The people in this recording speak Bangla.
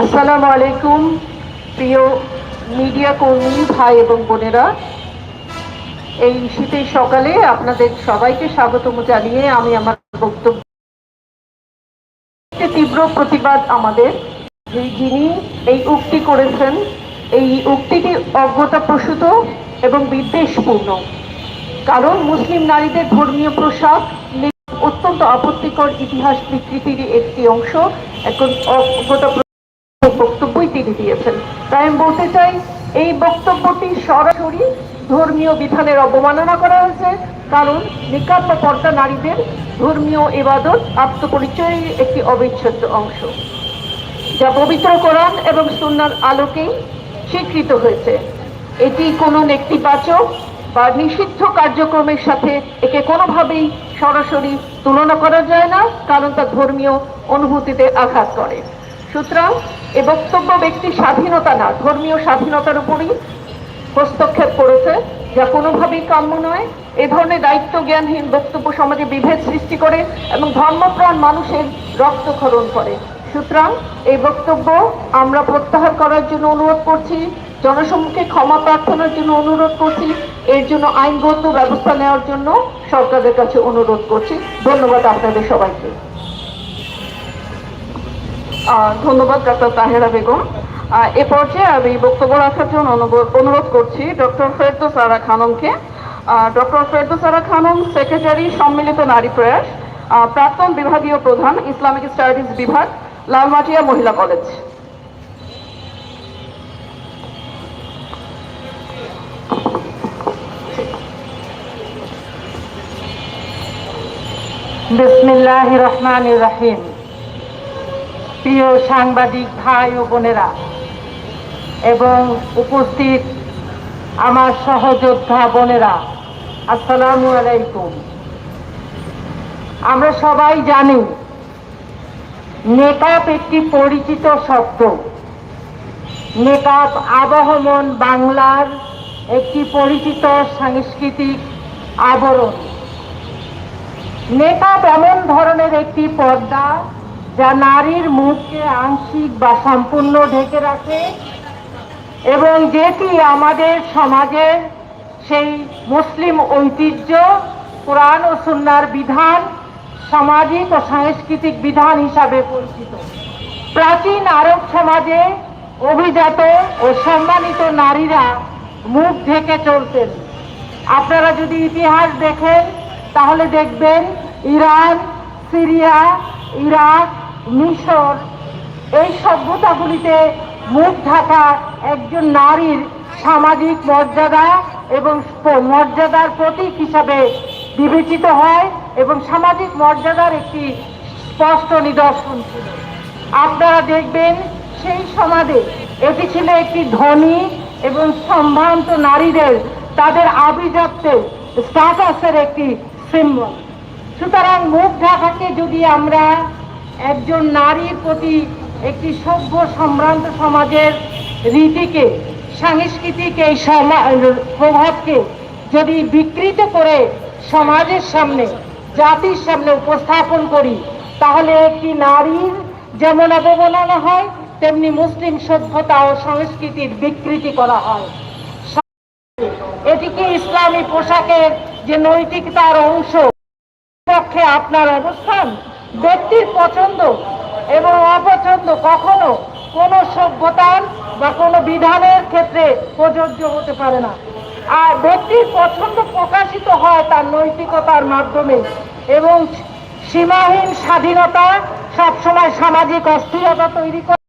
আসসালামু আলাইকুম, প্রিয় মিডিয়া কর্মী, ভাই এবং বোনেরা। এই শীতের সকালে আপনাদের সবাইকে স্বাগতম জানিয়ে আমি আমার বক্তব্য তীব্র প্রতিবাদ আমাদের। যিনি এই উক্তি করেছেন, এই উক্তিটি অজ্ঞতাপ্রসূত এবং বিদ্বেষপূর্ণ। কারণ মুসলিম নারীদের ধর্মীয় পোশাক অত্যন্ত আপত্তিকর ইতিহাস বিকৃতির একটি অংশ, এখন অজ্ঞতা বক্তব্যই তিনি দিয়েছেন। তাই আমি বলতে চাই, এই বক্তব্যটি সরাসরি ধর্মীয় বিধানের অবমাননা করা হয়েছে, কারণ নিকাপ বা পর্দা নারীদের ধর্মীয় এবাদত আত্মপরিচয়ের একটি অবিচ্ছেদ্য অংশ, যা পবিত্র কোরআন এবং সুন্নার আলোকেই স্বীকৃত হয়েছে। এটি কোনো নেতিবাচক বা নিষিদ্ধ কার্যক্রমের সাথে একে কোনোভাবেই সরাসরি তুলনা করা যায় না, কারণ তা ধর্মীয় অনুভূতিতে আঘাত করে। সুতরাং এ বক্তব্য ব্যক্তির স্বাধীনতা না, ধর্মীয় স্বাধীনতার উপরই হস্তক্ষেপ করেছে, যা কোনোভাবেই কাম্য নয়। এ ধরনের দায়িত্ব জ্ঞানহীন বক্তব্য সমাজে বিভেদ সৃষ্টি করে এবং ধর্মপ্রাণ মানুষের রক্তক্ষরণ করে। সুতরাং এই বক্তব্য আমরা প্রত্যাহার করার জন্য অনুরোধ করছি, জনসম্মুখে ক্ষমা প্রার্থনার জন্য অনুরোধ করছি, এর জন্য আইনগত ব্যবস্থা নেওয়ার জন্য সরকারের কাছে অনুরোধ করছি। ধন্যবাদ আপনাদের সবাইকে। ধন্যবাদ, ডক্টর তাহেরা বেগম। এ পর্যায়ে আমি বক্তব্য রাখার জন্য অনুরোধ- করছি ডক্টর ফেরদৌস আরা খানমকে। ডক্টর ফেরদৌস আরা খানম, সেক্রেটারি সম্মিলিত নারী প্রয়াস প্রাক্তন বিভাগীয় প্রধান, ইসলামিক স্টাডিজ বিভাগ, লালমাটিয়া মহিলা কলেজ। বিসমিল্লাহ রহমান রাহিম। প্রিয় সাংবাদিক ভাই ও বোনেরা, এবং উপস্থিত আমার সহযোদ্ধা বোনেরা, আসসালামু আলাইকুম। আমরা সবাই জানি নেকাপ একটি পরিচিত শব্দ। নেকাপ আবহমন বাংলার একটি পরিচিত সাংস্কৃতিক আবরণ। নেকাব এমন ধরনের একটি পর্দা যা নারীর মুখকে আংশিক বা সম্পূর্ণ ঢেকে রাখে এবং যেটি আমাদের সমাজের সেই মুসলিম ঐতিহ্য, কোরআন ও সুন্নার বিধান, সামাজিক ও সাংস্কৃতিক বিধান হিসাবে পরিচিত। প্রাচীন আরব সমাজে অভিজাত ও সম্মানিত নারীরা মুখ ঢেকে চলতেন। আপনারা যদি ইতিহাস দেখেন, তাহলে দেখবেন ইরান, সিরিয়া ইরাক, মিশর, এই সভ্যতাগুলিতে মুখ ঢাকা একজন নারীর সামাজিক মর্যাদা এবং মর্যাদার প্রতীক হিসাবে বিবেচিত হয় এবং সামাজিক মর্যাদার একটি স্পষ্ট নিদর্শন ছিল। আপনারা দেখবেন সেই সমাজে এটি ছিল একটি ধনী এবং সম্ভ্রান্ত নারীদের তাদের আভিজাত্যের স্ট্যাটাসের একটি সিম্বল সুতরাং মুখ ঢাকাকে যদি আমরা একজন নারীর প্রতি একটি সভ্য সম্ভ্রান্ত সমাজের রীতিকে, সাংস্কৃতিক এই প্রভাবকে যদি বিকৃত করে সমাজের সামনে, জাতির সামনে উপস্থাপন করি, তাহলে একটি নারীর যেমন অবমাননা হয়, তেমনি মুসলিম সভ্যতা ও সংস্কৃতির বিকৃতি করা হয়। এটিকে ইসলামী পোশাকের যে নৈতিকতার অংশ পক্ষে আপনার অবস্থান ব্যক্তির পছন্দ এবং অপছন্দ কখনো কোনো সভ্যতার বা কোনো বিধানের ক্ষেত্রে প্রযোজ্য হতে পারে না। আর ব্যক্তির পছন্দ প্রকাশিত হয় তার নৈতিকতার মাধ্যমে এবং সীমাহীন স্বাধীনতা সবসময় সামাজিক অস্থিরতা তৈরি করে।